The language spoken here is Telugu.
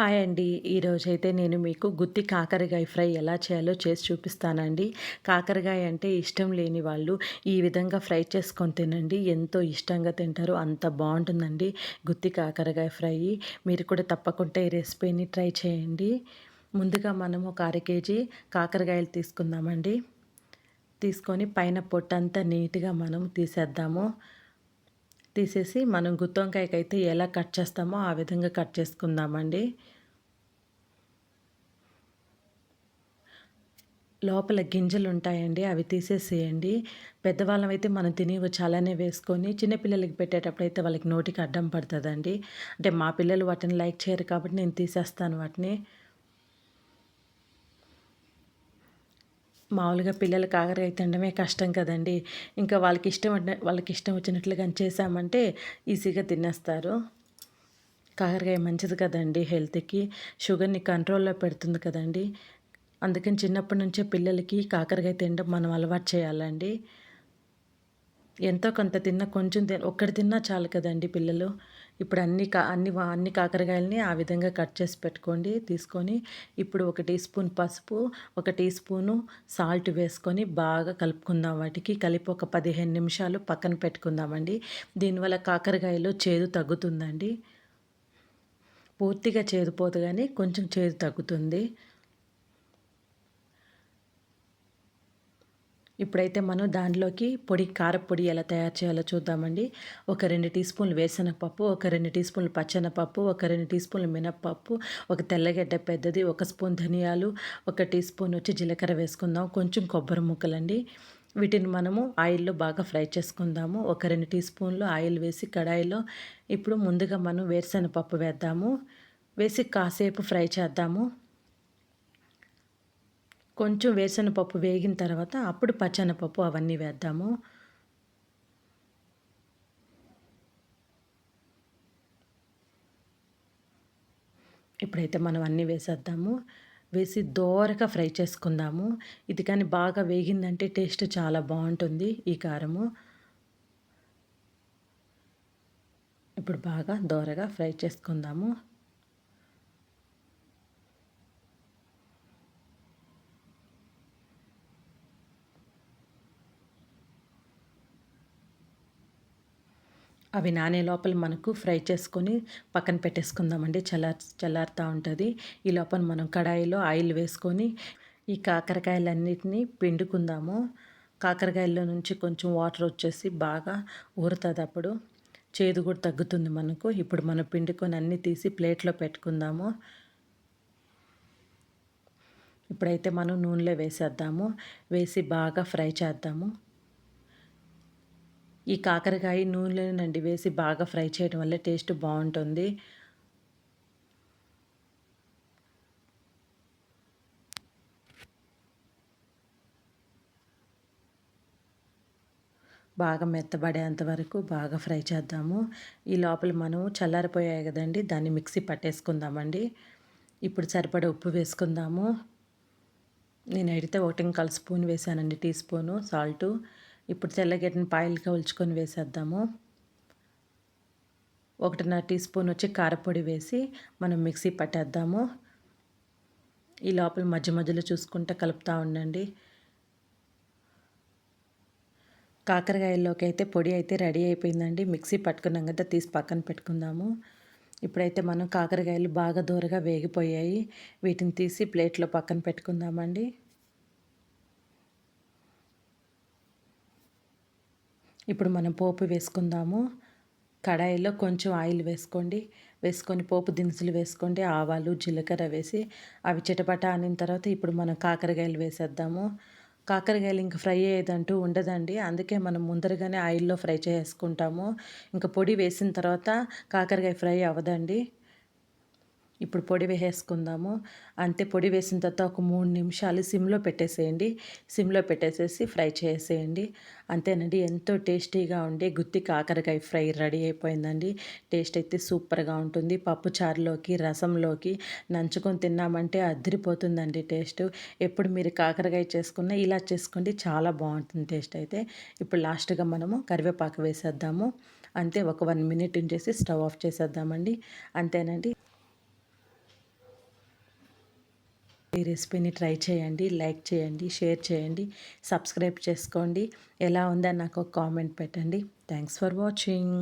హాయ్ అండి. ఈరోజైతే నేను మీకు గుత్తి కాకరకాయ ఫ్రై ఎలా చేయాలో చేసి చూపిస్తానండి. కాకరకాయ అంటే ఇష్టం లేని వాళ్ళు ఈ విధంగా ఫ్రై చేసుకొని తినండి. ఎంతో ఇష్టంగా తింటారు. అంత బాగుంటుందండి గుత్తి కాకరకాయ ఫ్రై. మీరు కూడా తప్పకుండా ఈ రెసిపీని ట్రై చేయండి. ముందుగా మనం ఒక అర కేజీ కాకరకాయలు తీసుకుందామండి. తీసుకొని పైన పొట్టంతా నీట్గా మనం తీసేద్దాము. తీసేసి మనం గుత్తొంకాయకి అయితే ఎలా కట్ చేస్తామో ఆ విధంగా కట్ చేసుకుందామండి. లోపల గింజలు ఉంటాయండి అవి తీసేసేయండి. పెద్దవాళ్ళం అయితే మనం తినేవి చాలానే వేసుకొని చిన్నపిల్లలకి పెట్టేటప్పుడు అయితే వాళ్ళకి నోటికి అడ్డం పడుతుందండి. అంటే మా పిల్లలు వాటిని లైక్ చేయరు కాబట్టి నేను తీసేస్తాను వాటిని. మామూలుగా పిల్లలు కాకరకాయ తినడమే కష్టం కదండి. ఇంకా వాళ్ళకి ఇష్టం వాళ్ళకి ఇష్టం వచ్చినట్లుగా చేసామంటే ఈజీగా తినేస్తారు. కాకరకాయ మంచిది కదండి హెల్త్కి. షుగర్ని కంట్రోల్లో పెడుతుంది కదండి. అందుకని చిన్నప్పటి నుంచే పిల్లలకి కాకరకాయ తినడం మనం అలవాటు చేయాలండి. ఎంతో కొంత తిన్నా కొంచెం ఒక్కటి తిన్నా చాలు కదండి పిల్లలు. ఇప్పుడు అన్ని కా అన్ని అన్ని కాకరకాయలని ఆ విధంగా కట్ చేసి పెట్టుకోండి. తీసుకొని ఇప్పుడు ఒక టీ స్పూన్ పసుపు ఒక టీ స్పూను సాల్ట్ వేసుకొని బాగా కలుపుకుందాం వాటికి. కలిపి ఒక పదిహేను నిమిషాలు పక్కన పెట్టుకుందామండి. దీనివల్ల కాకరకాయలు చేదు తగ్గుతుందండి. పూర్తిగా చేదు పోదు కానీ కొంచెం చేదు తగ్గుతుంది. ఇప్పుడైతే మనం దానిలోకి పొడి కారపొడి ఎలా తయారు చేయాలో చూద్దామండి. ఒక రెండు టీ స్పూన్లు వేరుశనగపప్పు ఒక రెండు టీ స్పూన్లు పచ్చెనపప్పు ఒక రెండు టీ స్పూన్లు మినప్పప్పు ఒక తెల్లగడ్డ పెద్దది ఒక స్పూన్ ధనియాలు ఒక టీ స్పూన్ వచ్చి జీలకర్ర వేసుకుందాం. కొంచెం కొబ్బరి ముక్కలండి. వీటిని మనము ఆయిల్లో బాగా ఫ్రై చేసుకుందాము. ఒక రెండు టీ స్పూన్లు ఆయిల్ వేసి కడాయిలో ఇప్పుడు ముందుగా మనం వేరుశనగపప్పు వేద్దాము. వేసి కాసేపు ఫ్రై చేద్దాము. కొంచెం వేరుశనగపప్పు వేగిన తర్వాత అప్పుడు పచ్చనపప్పు అవన్నీ వేద్దాము. ఇప్పుడైతే మనం అన్నీ వేసేద్దాము. వేసి దోరగా ఫ్రై చేసుకుందాము. ఇది కానీ బాగా వేగిందంటే టేస్ట్ చాలా బాగుంటుంది ఈ కారము. ఇప్పుడు బాగా దోరగా ఫ్రై చేసుకుందాము. అవి నానే లోపల మనకు ఫ్రై చేసుకొని పక్కన పెట్టేసుకుందామండి. చల్లార్ చల్లారుతూ ఉంటుంది. ఈ లోపల మనం కడాయిలో ఆయిల్ వేసుకొని ఈ కాకరకాయలన్నిటినీ పిండుకుందాము. కాకరకాయల్లో నుంచి కొంచెం వాటర్ వచ్చేసి బాగా ఊరుతుంది అప్పుడు. చేదు కూడా తగ్గుతుంది మనకు. ఇప్పుడు మనం పిండుకొని అన్నీ తీసి ప్లేట్లో పెట్టుకుందాము. ఇప్పుడైతే మనం నూనెలో వేసేద్దాము. వేసి బాగా ఫ్రై చేద్దాము. ఈ కాకరకాయ నూనెలోనండి వేసి బాగా ఫ్రై చేయడం వల్ల టేస్ట్ బాగుంటుంది. బాగా మెత్తబడేంత వరకు బాగా ఫ్రై చేద్దాము. ఈ లోపల మనం చల్లారిపోయాయి కదండి దాన్ని మిక్సీ పట్టేసుకుందామండి. ఇప్పుడు సరిపడ ఉప్పు వేసుకుందాము. నేను అడిగితే ఒకటి కలిసి స్పూన్ వేసానండి టీ స్పూను సాల్టు. ఇప్పుడు తెల్లగడ్డని పాయలుగా ఉల్చుకొని వేసేద్దాము. ఒకటిన్నర టీ స్పూన్ వచ్చి కారపొడి వేసి మనం మిక్సీ పట్టేద్దాము. ఈ లోపల మధ్య మధ్యలో చూసుకుంటే కలుపుతూ ఉండండి. కాకరకాయల్లోకి అయితే పొడి అయితే రెడీ అయిపోయిందండి. మిక్సీ పట్టుకున్నాం కదా తీసి పక్కన పెట్టుకుందాము. ఇప్పుడైతే మనం కాకరకాయలు బాగా దూరగా వేగిపోయాయి. వీటిని తీసి ప్లేట్లో పక్కన పెట్టుకుందామండి. ఇప్పుడు మనం పోపు వేసుకుందాము. కడాయిలో కొంచెం ఆయిల్ వేసుకోండి. వేసుకొని పోపు దినుసులు వేసుకోండి. ఆవాలు జీలకర్ర వేసి అవి చిటపట అనిన తర్వాత ఇప్పుడు మనం కాకరకాయలు వేసేద్దాము. కాకరకాయలు ఇంకా ఫ్రై అయ్యేదంటూ ఉండదండి. అందుకే మనం ముందరగానే ఆయిల్లో ఫ్రై చేసుకుంటాము. ఇంకా పొడి వేసిన తర్వాత కాకరకాయ ఫ్రై అవ్వదండి. ఇప్పుడు పొడి వేసేసుకుందాము. అంతే పొడి వేసిన తర్వాత ఒక మూడు నిమిషాలు సిమ్లో పెట్టేసేయండి. సిమ్లో పెట్టేసేసి ఫ్రై చేసేయండి. అంతేనండి ఎంతో టేస్టీగా ఉండే గుత్తి కాకరకాయ ఫ్రై రెడీ అయిపోయిందండి. టేస్ట్ అయితే సూపర్గా ఉంటుంది. పప్పు చారులోకి రసంలోకి నంచుకొని తిన్నామంటే అదిరిపోతుందండి టేస్ట్. ఎప్పుడు మీరు కాకరకాయ చేసుకున్నా ఇలా చేసుకోండి చాలా బాగుంటుంది టేస్ట్ అయితే. ఇప్పుడు లాస్ట్గా మనము కరివేపాకు వేసేద్దాము. అంతే ఒక వన్ మినిట్ ఉంచేసి స్టవ్ ఆఫ్ చేసేద్దామండి. అంతేనండి. ఈ రెసిపీని ట్రై చేయండి లైక్ చేయండి షేర్ చేయండి సబ్స్క్రైబ్ చేసుకోండి. ఎలా ఉందని నాకు ఒక కామెంట్ పెట్టండి. Thanks for watching